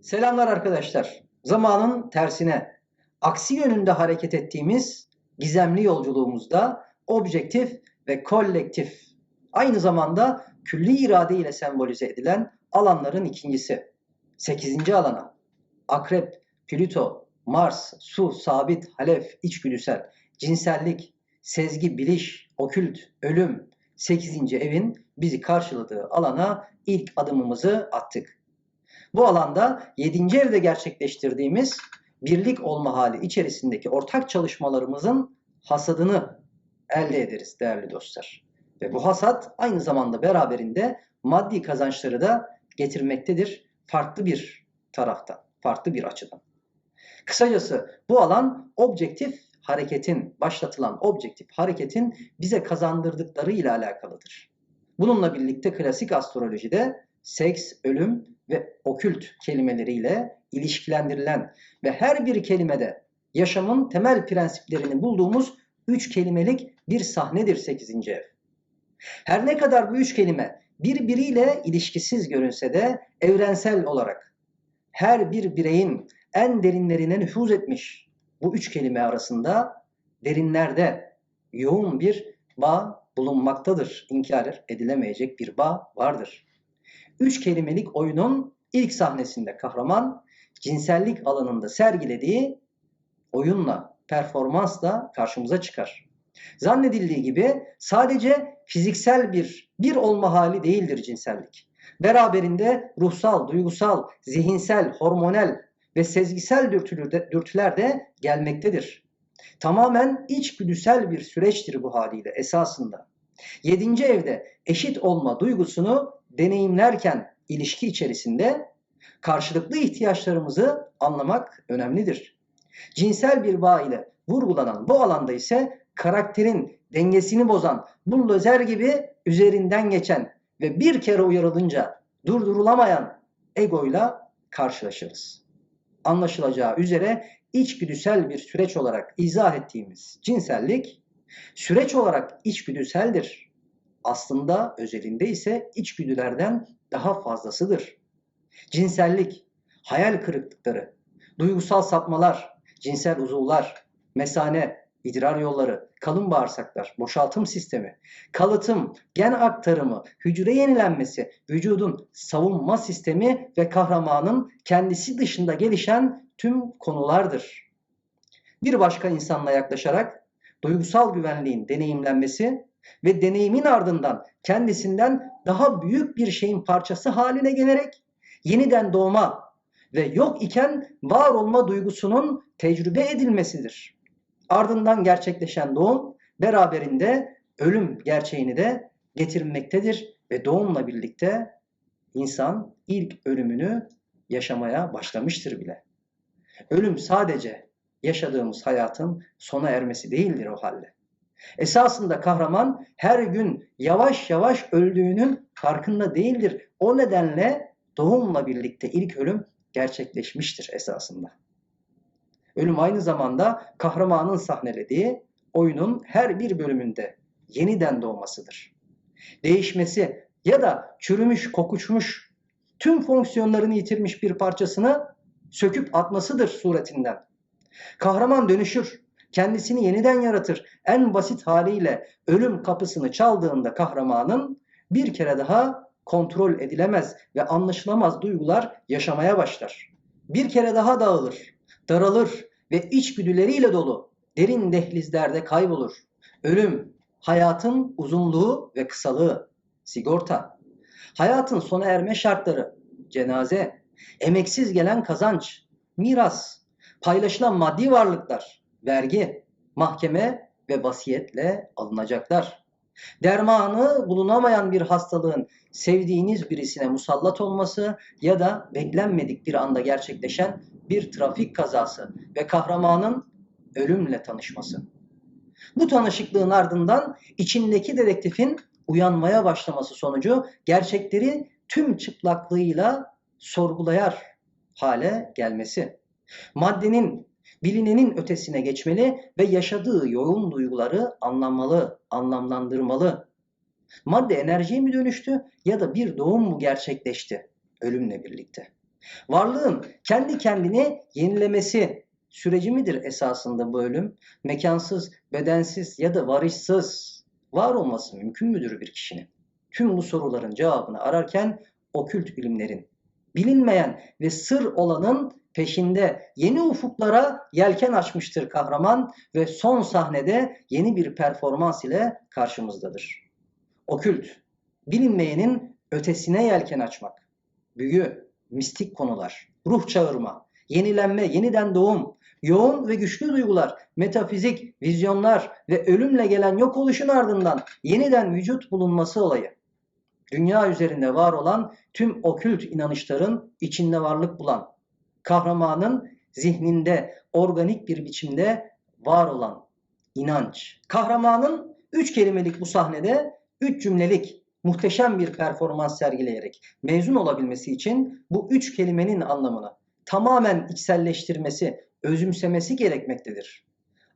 Selamlar arkadaşlar. Zamanın tersine, aksi yönünde hareket ettiğimiz gizemli yolculuğumuzda objektif ve kolektif, aynı zamanda külli irade ile sembolize edilen alanların ikincisi. Sekizinci alana, akrep, Plüto, Mars, su, sabit, halef, içgüdüsel, cinsellik, sezgi, biliş, okült, ölüm, sekizinci evin bizi karşıladığı alana ilk adımımızı attık. Bu alanda 7. evde gerçekleştirdiğimiz birlik olma hali içerisindeki ortak çalışmalarımızın hasadını elde ederiz değerli dostlar. Ve bu hasat aynı zamanda beraberinde maddi kazançları da getirmektedir farklı bir taraftan, farklı bir açıdan. Kısacası bu alan objektif hareketin, başlatılan objektif hareketin bize kazandırdıkları ile alakalıdır. Bununla birlikte klasik astrolojide seks, ölüm ve okült kelimeleriyle ilişkilendirilen ve her bir kelimede yaşamın temel prensiplerini bulduğumuz üç kelimelik bir sahnedir 8. ev. Her ne kadar bu üç kelime birbiriyle ilişkisiz görünse de evrensel olarak her bir bireyin en derinlerine nüfuz etmiş bu üç kelime arasında derinlerde yoğun bir bağ bulunmaktadır. İnkar edilemeyecek bir bağ vardır. Üç kelimelik oyunun ilk sahnesinde kahraman cinsellik alanında sergilediği oyunla, performansla karşımıza çıkar. Zannedildiği gibi sadece fiziksel bir bir olma hali değildir cinsellik. Beraberinde ruhsal, duygusal, zihinsel, hormonal ve sezgisel dürtüler de gelmektedir. Tamamen içgüdüsel bir süreçtir bu haliyle esasında. Yedinci evde eşit olma duygusunu deneyimlerken ilişki içerisinde karşılıklı ihtiyaçlarımızı anlamak önemlidir. Cinsel bir bağ ile vurgulanan bu alanda ise karakterin dengesini bozan bulldozer gibi üzerinden geçen ve bir kere uyarılınca durdurulamayan egoyla karşılaşırız. Anlaşılacağı üzere içgüdüsel bir süreç olarak izah ettiğimiz cinsellik süreç olarak içgüdüseldir. Aslında özelinde ise içgüdülerden daha fazlasıdır. Cinsellik, hayal kırıklıkları, duygusal sapmalar, cinsel uzuvlar, mesane, idrar yolları, kalın bağırsaklar, boşaltım sistemi, kalıtım, gen aktarımı, hücre yenilenmesi, vücudun savunma sistemi ve kahramanın kendisi dışında gelişen tüm konulardır. Bir başka insanla yaklaşarak duygusal güvenliğin deneyimlenmesi ve deneyimin ardından kendisinden daha büyük bir şeyin parçası haline gelerek yeniden doğma ve yok iken var olma duygusunun tecrübe edilmesidir. Ardından gerçekleşen doğum beraberinde ölüm gerçeğini de getirmektedir ve doğumla birlikte insan ilk ölümünü yaşamaya başlamıştır bile. Ölüm sadece yaşadığımız hayatın sona ermesi değildir o halde. Esasında kahraman her gün yavaş yavaş öldüğünün farkında değildir. O nedenle doğumla birlikte ilk ölüm gerçekleşmiştir esasında. Ölüm aynı zamanda kahramanın sahnelediği oyunun her bir bölümünde yeniden doğmasıdır. Değişmesi ya da çürümüş, kokuçmuş, tüm fonksiyonlarını yitirmiş bir parçasını söküp atmasıdır suretinden. Kahraman dönüşür, kendisini yeniden yaratır. En basit haliyle ölüm kapısını çaldığında kahramanın bir kere daha kontrol edilemez ve anlaşılamaz duygular yaşamaya başlar. Bir kere daha dağılır, daralır ve içgüdüleriyle dolu derin dehlizlerde kaybolur. Ölüm, hayatın uzunluğu ve kısalığı, sigorta, hayatın sona erme şartları, cenaze, emeksiz gelen kazanç, miras, paylaşılan maddi varlıklar, vergi, mahkeme ve vasiyetle alınacaklar. Dermanı bulunamayan bir hastalığın sevdiğiniz birisine musallat olması ya da beklenmedik bir anda gerçekleşen bir trafik kazası ve kahramanın ölümle tanışması. Bu tanışıklığın ardından içindeki dedektifin uyanmaya başlaması sonucu gerçekleri tüm çıplaklığıyla sorgulayar hale gelmesi. Maddenin bilinenin ötesine geçmeli ve yaşadığı yoğun duyguları anlamalı, anlamlandırmalı. Madde enerjiye mi dönüştü ya da bir doğum mu gerçekleşti ölümle birlikte? Varlığın kendi kendini yenilemesi süreci midir esasında bu ölüm? Mekansız, bedensiz ya da varışsız var olması mümkün müdür bir kişinin? Tüm bu soruların cevabını ararken okült bilimlerin, bilinmeyen ve sır olanın peşinde yeni ufuklara yelken açmıştır kahraman ve son sahnede yeni bir performans ile karşımızdadır. Okült, bilinmeyenin ötesine yelken açmak, büyü, mistik konular, ruh çağırma, yenilenme, yeniden doğum, yoğun ve güçlü duygular, metafizik, vizyonlar ve ölümle gelen yok oluşun ardından yeniden vücut bulunması olayı. Dünya üzerinde var olan tüm okült inanışların içinde varlık bulan, kahramanın zihninde organik bir biçimde var olan inanç. Kahramanın üç kelimelik bu sahnede üç cümlelik muhteşem bir performans sergileyerek mezun olabilmesi için bu üç kelimenin anlamını tamamen içselleştirmesi, özümsemesi gerekmektedir.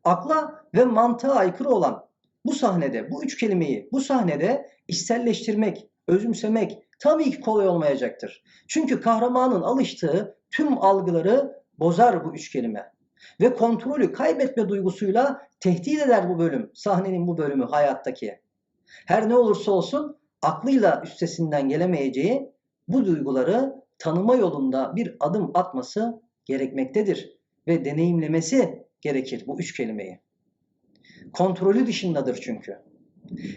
Akla ve mantığa aykırı olan bu sahnede, bu üç kelimeyi bu sahnede içselleştirmek, özümsemek tabii ki kolay olmayacaktır. Çünkü kahramanın alıştığı tüm algıları bozar bu üç kelime. Ve kontrolü kaybetme duygusuyla tehdit eder bu bölüm, sahnenin bu bölümü hayattaki. Her ne olursa olsun aklıyla üstesinden gelemeyeceği bu duyguları tanıma yolunda bir adım atması gerekmektedir ve deneyimlemesi gerekir bu üç kelimeyi. Kontrolü dışındadır çünkü.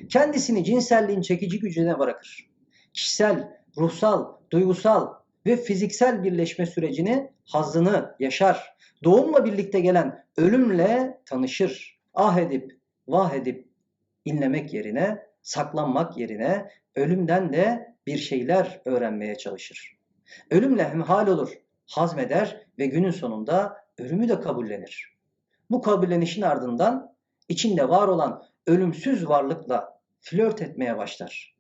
Kendisini cinselliğin çekici gücüne bırakır. Kişisel, ruhsal, duygusal ve fiziksel birleşme sürecini, hazzını yaşar. Doğumla birlikte gelen ölümle tanışır. Ah edip, vah edip inlemek yerine, saklanmak yerine ölümden de bir şeyler öğrenmeye çalışır. Ölümle hemhal olur, hazmeder ve günün sonunda ölümü de kabullenir. Bu kabullenişin ardından içinde var olan ölümsüz varlıkla flört etmeye başlar.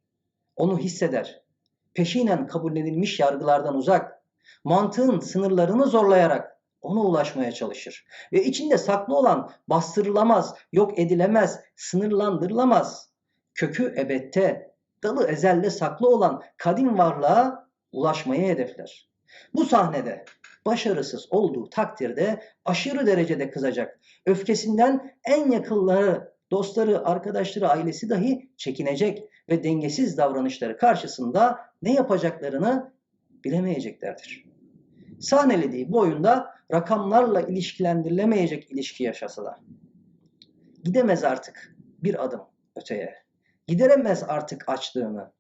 Onu hisseder. Peşinen kabullenilmiş yargılardan uzak, mantığın sınırlarını zorlayarak ona ulaşmaya çalışır. Ve içinde saklı olan bastırılamaz, yok edilemez, sınırlandırılamaz. Kökü ebette, dalı ezelde saklı olan kadim varlığa ulaşmayı hedefler. Bu sahnede başarısız olduğu takdirde aşırı derecede kızacak. Öfkesinden en yakınları, dostları, arkadaşları, ailesi dahi çekinecek ve dengesiz davranışları karşısında ne yapacaklarını bilemeyeceklerdir. Sahnelediği bu oyunda rakamlarla ilişkilendirilemeyecek ilişki yaşasa da gidemez artık bir adım öteye. Gideremez artık açlığını,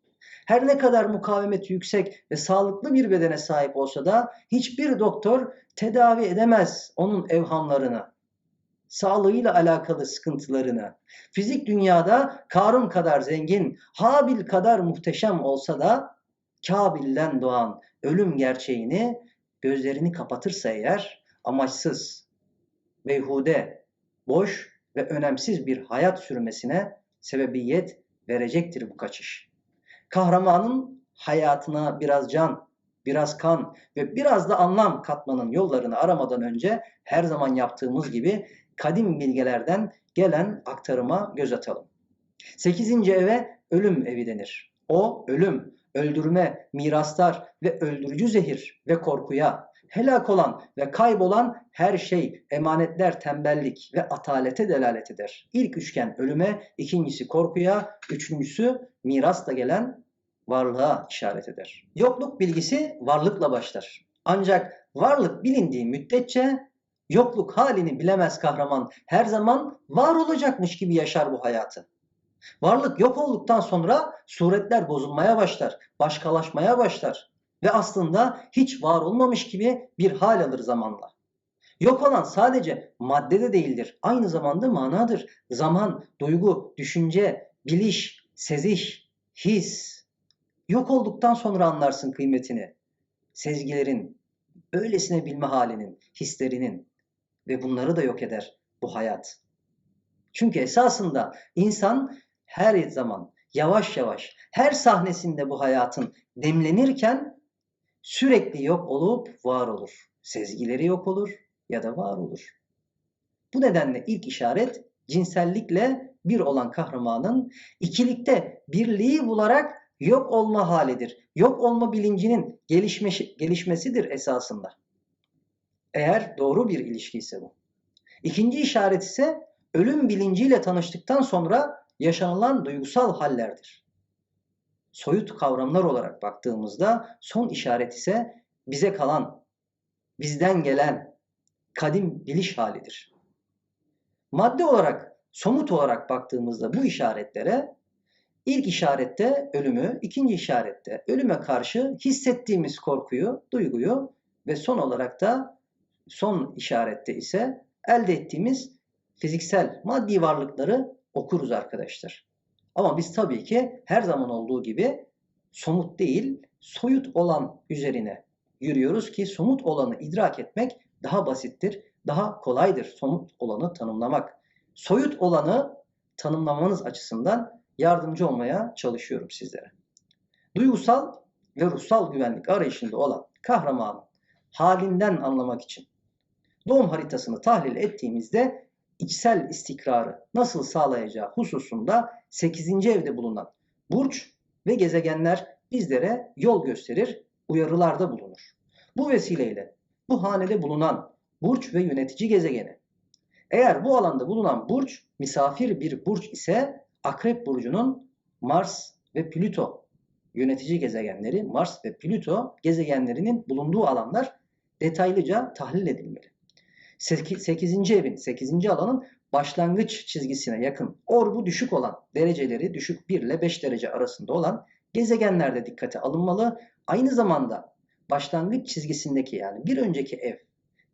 her ne kadar mukavemeti yüksek ve sağlıklı bir bedene sahip olsa da hiçbir doktor tedavi edemez onun evhamlarını, sağlığıyla alakalı sıkıntılarını. Fizik dünyada Karun kadar zengin, Habil kadar muhteşem olsa da Kabil'den doğan ölüm gerçeğini gözlerini kapatırsa eğer amaçsız, beyhude, boş ve önemsiz bir hayat sürmesine sebebiyet verecektir bu kaçış kahramanın hayatına biraz can, biraz kan ve biraz da anlam katmanın yollarını aramadan önce her zaman yaptığımız gibi kadim bilgelerden gelen aktarıma göz atalım. Sekizinci eve ölüm evi denir. O ölüm, öldürme, miraslar ve öldürücü zehir ve korkuya, helak olan ve kaybolan her şey, emanetler, tembellik ve atalete delalet eder. İlk üçgen ölüme, ikincisi korkuya, üçüncüsü mirasla gelen varlığa işaret eder. Yokluk bilgisi varlıkla başlar. Ancak varlık bilindiği müddetçe yokluk halini bilemez kahraman her zaman var olacakmış gibi yaşar bu hayatı. Varlık yok olduktan sonra suretler bozulmaya başlar, başkalaşmaya başlar ve aslında hiç var olmamış gibi bir hal alır zamanla. Yok olan sadece madde de değildir. Aynı zamanda manadır. Zaman, duygu, düşünce, biliş, seziş, his. Yok olduktan sonra anlarsın kıymetini. Sezgilerin, öylesine bilme halinin, hislerinin ve bunları da yok eder bu hayat. Çünkü esasında insan her zaman yavaş yavaş her sahnesinde bu hayatın demlenirken sürekli yok olup var olur. Sezgileri yok olur ya da var olur. Bu nedenle ilk işaret cinsellikle bir olan kahramanın ikilikte birliği bularak yok olma halidir. Yok olma bilincinin gelişmesi, gelişmesidir esasında. Eğer doğru bir ilişki ise bu. İkinci işaret ise ölüm bilinciyle tanıştıktan sonra yaşanılan duygusal hallerdir. Soyut kavramlar olarak baktığımızda son işaret ise bize kalan, bizden gelen kadim biliş halidir. Madde olarak, somut olarak baktığımızda bu işaretlere ilk işarette ölümü, ikinci işarette ölüme karşı hissettiğimiz korkuyu, duyguyu ve son olarak da son işarette ise elde ettiğimiz fiziksel, maddi varlıkları okuruz arkadaşlar. Ama biz tabii ki her zaman olduğu gibi somut değil, soyut olan üzerine yürüyoruz ki somut olanı idrak etmek daha basittir, daha kolaydır somut olanı tanımlamak. Soyut olanı tanımlamanız açısından yardımcı olmaya çalışıyorum sizlere. Duygusal ve ruhsal güvenlik arayışında olan kahramanın halinden anlamak için doğum haritasını tahlil ettiğimizde içsel istikrarı nasıl sağlayacağı hususunda 8. evde bulunan burç ve gezegenler bizlere yol gösterir, uyarılarda bulunur. Bu vesileyle bu hanede bulunan burç ve yönetici gezegeni eğer bu alanda bulunan burç misafir bir burç ise Akrep burcunun Mars ve Plüto yönetici gezegenleri Mars ve Plüto gezegenlerinin bulunduğu alanlar detaylıca tahlil edilmeli. 8. evin, 8. alanın başlangıç çizgisine yakın orbu düşük olan dereceleri düşük 1 ile 5 derece arasında olan gezegenlerde dikkate alınmalı. Aynı zamanda başlangıç çizgisindeki yani bir önceki ev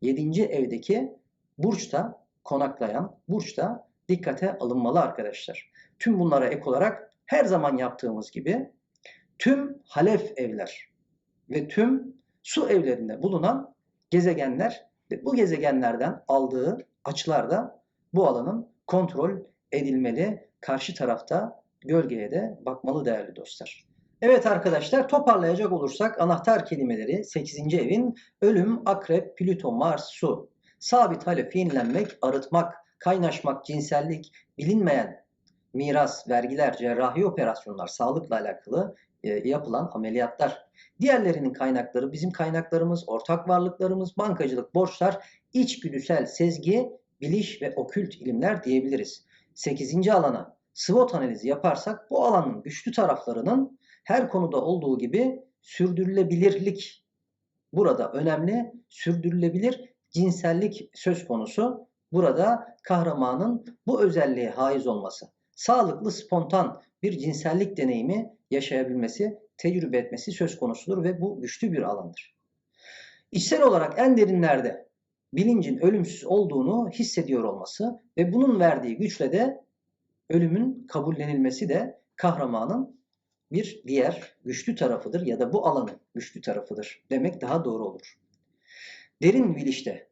7. evdeki burçta konaklayan burçta dikkate alınmalı arkadaşlar. Tüm bunlara ek olarak her zaman yaptığımız gibi tüm halef evler ve tüm su evlerinde bulunan gezegenler ve bu gezegenlerden aldığı açılarda bu alanın kontrol edilmeli. Karşı tarafta gölgeye de bakmalı değerli dostlar. Evet arkadaşlar toparlayacak olursak anahtar kelimeleri 8. evin ölüm, akrep, plüto, mars, su. Sabit halef, yenilenmek, arıtmak, kaynaşmak, cinsellik, bilinmeyen miras, vergiler, cerrahi operasyonlar, sağlıkla alakalı e, yapılan ameliyatlar. Diğerlerinin kaynakları bizim kaynaklarımız, ortak varlıklarımız, bankacılık, borçlar, içgüdüsel sezgi, biliş ve okült ilimler diyebiliriz. 8. alana SWOT analizi yaparsak bu alanın güçlü taraflarının her konuda olduğu gibi sürdürülebilirlik burada önemli. Sürdürülebilir cinsellik söz konusu. Burada kahramanın bu özelliğe haiz olması, sağlıklı, spontan bir cinsellik deneyimi yaşayabilmesi, tecrübe etmesi söz konusudur ve bu güçlü bir alandır. İçsel olarak en derinlerde bilincin ölümsüz olduğunu hissediyor olması ve bunun verdiği güçle de ölümün kabullenilmesi de kahramanın bir diğer güçlü tarafıdır ya da bu alanın güçlü tarafıdır demek daha doğru olur. Derin bilişte,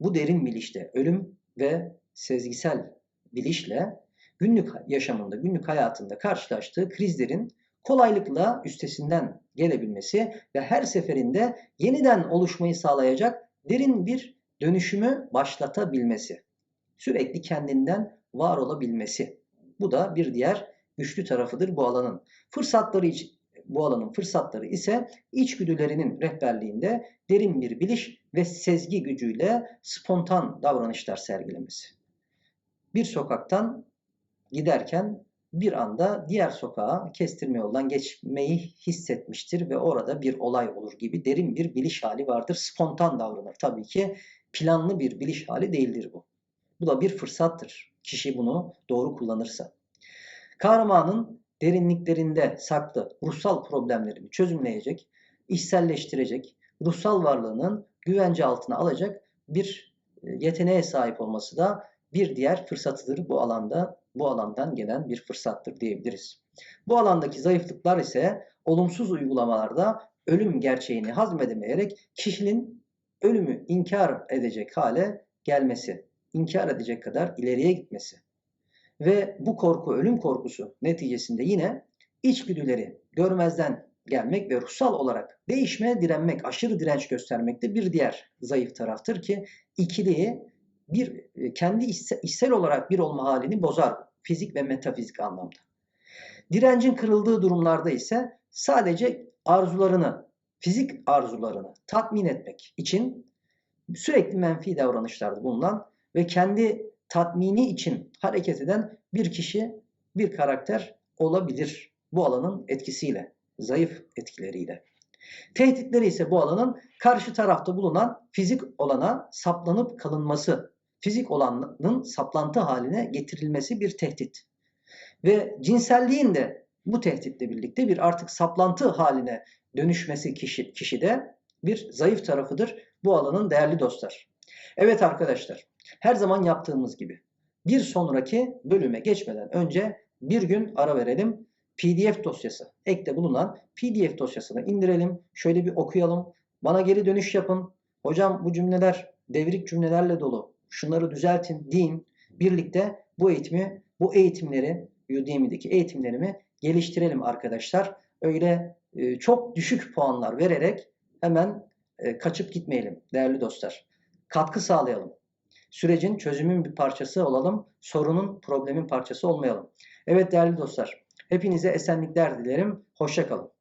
bu derin bilişte ölüm ve sezgisel bilişle günlük yaşamında, günlük hayatında karşılaştığı krizlerin kolaylıkla üstesinden gelebilmesi ve her seferinde yeniden oluşmayı sağlayacak derin bir dönüşümü başlatabilmesi. Sürekli kendinden var olabilmesi. Bu da bir diğer güçlü tarafıdır bu alanın. Fırsatları bu alanın fırsatları ise içgüdülerinin rehberliğinde derin bir biliş ve sezgi gücüyle spontan davranışlar sergilemesi. Bir sokaktan giderken bir anda diğer sokağa kestirme yoldan geçmeyi hissetmiştir ve orada bir olay olur gibi derin bir biliş hali vardır. Spontan davranır. Tabii ki planlı bir biliş hali değildir bu. Bu da bir fırsattır. Kişi bunu doğru kullanırsa. Kahramanın derinliklerinde saklı ruhsal problemlerini çözümleyecek, içselleştirecek, ruhsal varlığının güvence altına alacak bir e, yeteneğe sahip olması da bir diğer fırsatıdır bu alanda, bu alandan gelen bir fırsattır diyebiliriz. Bu alandaki zayıflıklar ise olumsuz uygulamalarda ölüm gerçeğini hazmedemeyerek kişinin ölümü inkar edecek hale gelmesi, inkar edecek kadar ileriye gitmesi. Ve bu korku, ölüm korkusu neticesinde yine içgüdüleri görmezden gelmek ve ruhsal olarak değişmeye direnmek, aşırı direnç göstermek de bir diğer zayıf taraftır ki ikiliyi bir e, kendi içsel olarak bir olma halini bozar fizik ve metafizik anlamda. Direncin kırıldığı durumlarda ise sadece arzularını, fizik arzularını tatmin etmek için sürekli menfi davranışlarda bulunan ve kendi tatmini için hareket eden bir kişi, bir karakter olabilir bu alanın etkisiyle, zayıf etkileriyle. Tehditleri ise bu alanın karşı tarafta bulunan fizik olana saplanıp kalınması, fizik olanın saplantı haline getirilmesi bir tehdit. Ve cinselliğin de bu tehditle birlikte bir artık saplantı haline dönüşmesi kişi, kişide bir zayıf tarafıdır bu alanın değerli dostlar. Evet arkadaşlar, her zaman yaptığımız gibi bir sonraki bölüme geçmeden önce bir gün ara verelim. PDF dosyası, ekte bulunan PDF dosyasını indirelim. Şöyle bir okuyalım. Bana geri dönüş yapın. Hocam bu cümleler devrik cümlelerle dolu. Şunları düzeltin deyin. Birlikte bu eğitimi, bu eğitimleri, Udemy'deki eğitimlerimi geliştirelim arkadaşlar. Öyle e, çok düşük puanlar vererek hemen e, kaçıp gitmeyelim değerli dostlar. Katkı sağlayalım. Sürecin çözümün bir parçası olalım. Sorunun, problemin parçası olmayalım. Evet değerli dostlar. Hepinize esenlikler dilerim. Hoşçakalın.